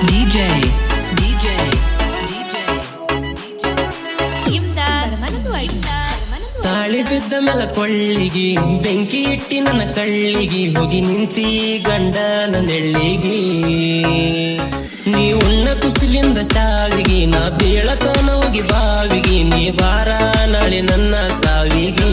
DJ DJ ತಾಳಿ ಬಿದ್ದ ಮೇಲ ಕೊಳ್ಳಿಗಿ ಬೆಂಕಿ ಇಟ್ಟಿ ನನ್ನ ಕಳ್ಳಿಗಿ ಹೋಗಿ ನಿಂತಿ ಗಂಡ ನನ್ನೆಳ್ಳಿಗಿ ನೀ ಉಣ್ಣ ಕುಸಿಲಿಂದ ಶಾವಿಗೆ ನಾ ಬೀಳತನ ಹೋಗಿ ಬಾವಿಗೆ ನೀ ಬಾರ ನಾಳೆ ನನ್ನ ಸಾವಿಗೆ.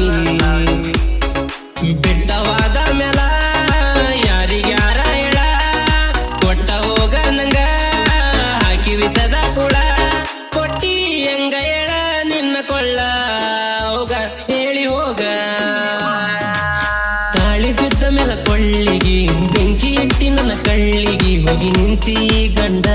ಬಳ್ಳಿಗೆ ಬೆಂಕಿ ಇಟ್ಟಿ ನನ್ನ ಕಳ್ಳಿಗೆ ಹೋಗಿ ನಿಂತಿ ಗಂಡ.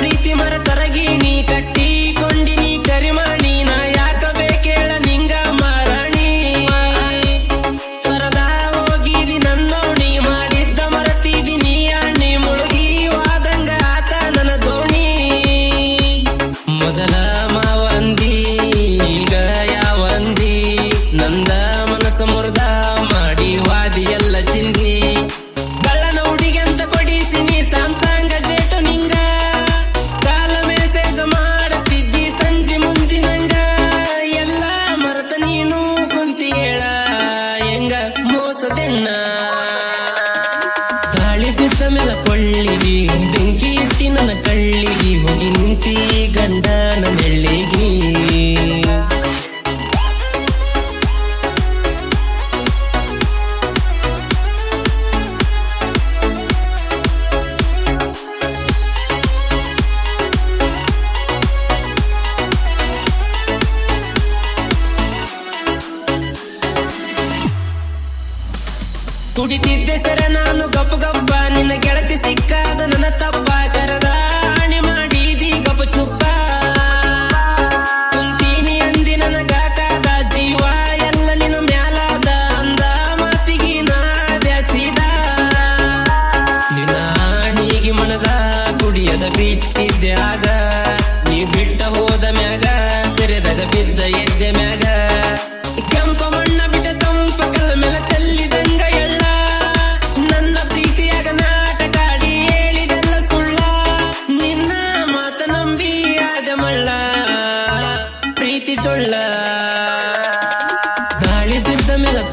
ಪ್ರೀತಿ ಮರ ತರಗಿಣಿ ಕಟ್ಟಿಕೊಂಡಿನಿ ಕರಿಮಾಣಿ ಮೇಲೆ ಕೊಳ್ಳಿರಿ ಬೆಂಕಿ ಇಟ್ಟಿ ನನ್ನ ಕಳ್ಳಿಗಿ ಹೋಗಿ ನಿಂತಿ ಗಂಡನ ಬೆಳ್ಳಿಗೆ ಕುಡಿತಿದ್ದೆ ಸರ ನಾನು ಗಪ್ಪು ಗಪ್ಪ. ನಿನ್ನ ಗೆಳತಿ ಸಿಕ್ಕಾದ ನನ್ನ ತಪ್ಪ ಕರೆದ ಮಾಡಿ ಗಪ್ಪು ಚುಪ್ಪ.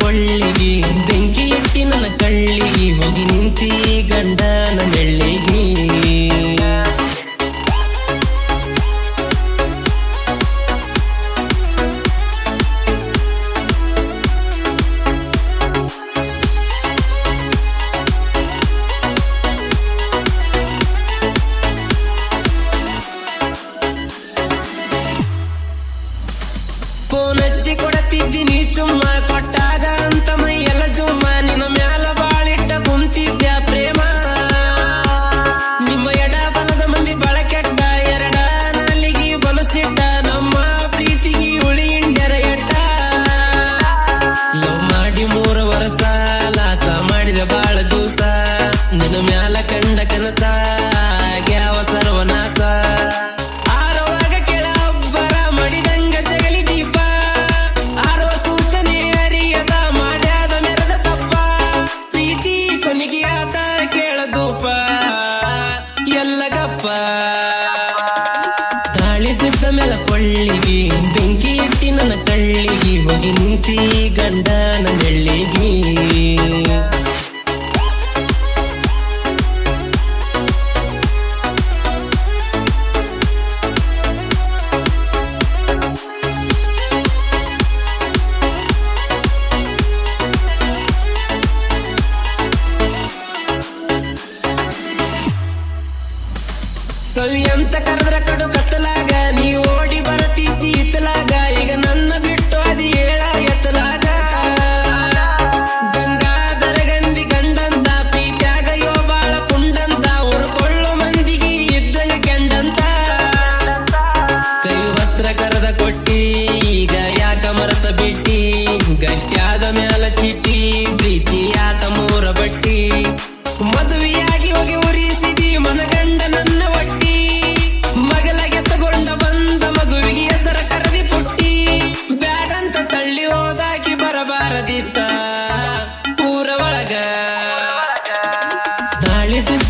ಕೊಳ್ಳಿಗಿ ಬೆಂಕಿ ಇಟ್ಟಿ ನನ್ನ ಕಳ್ಳಿಗಿ ಹೋಗಿ ನಿಂತಿ ಗಂಡನ ನೆಳ್ಳಿಗಿ ಕೊಡತಿದ್ದೀನಿ ಚುಮ್ಮಾ ಮ್ಯಾಲ ಕೊಳ್ಳಿಗಿ ಬೆಂಕಿ ಇಟ್ಟಿ ನನ್ನ ಕಳ್ಳಿಗಿ ಹೋಗಿ ನಿಂತಿ ಗಂಡನ ಬೆಳ್ಳಿಗಿ ಸವಿ ಅಂತ ಕರೆದ್ರ ಕಡು ಕತ್ತಲಾಗ ನೀ ಓಡಿ ಬರತಿದ್ದೀ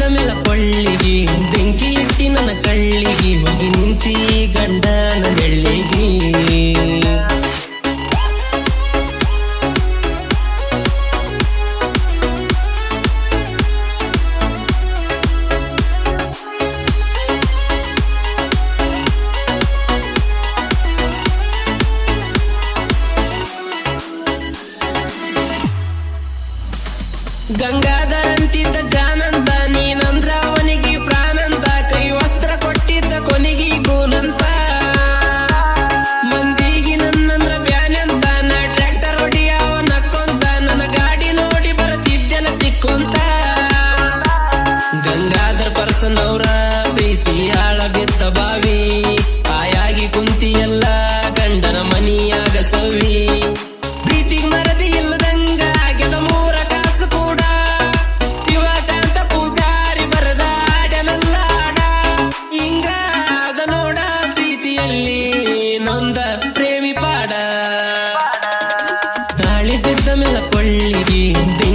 ಮೆಲ ಪಳ್ಳಿಗಿ ಬೆಂಕಿ ಇಟ್ಟಿ ನನ್ನ ಕಳ್ಳಿಗಿ ಮಗಿ ನಿಂತಿ ಗಂಡನ ಬೆಳ್ಳಿಗಿ. ಗಂಗಾಧರ ಜಾನನ கொள்கிறேன்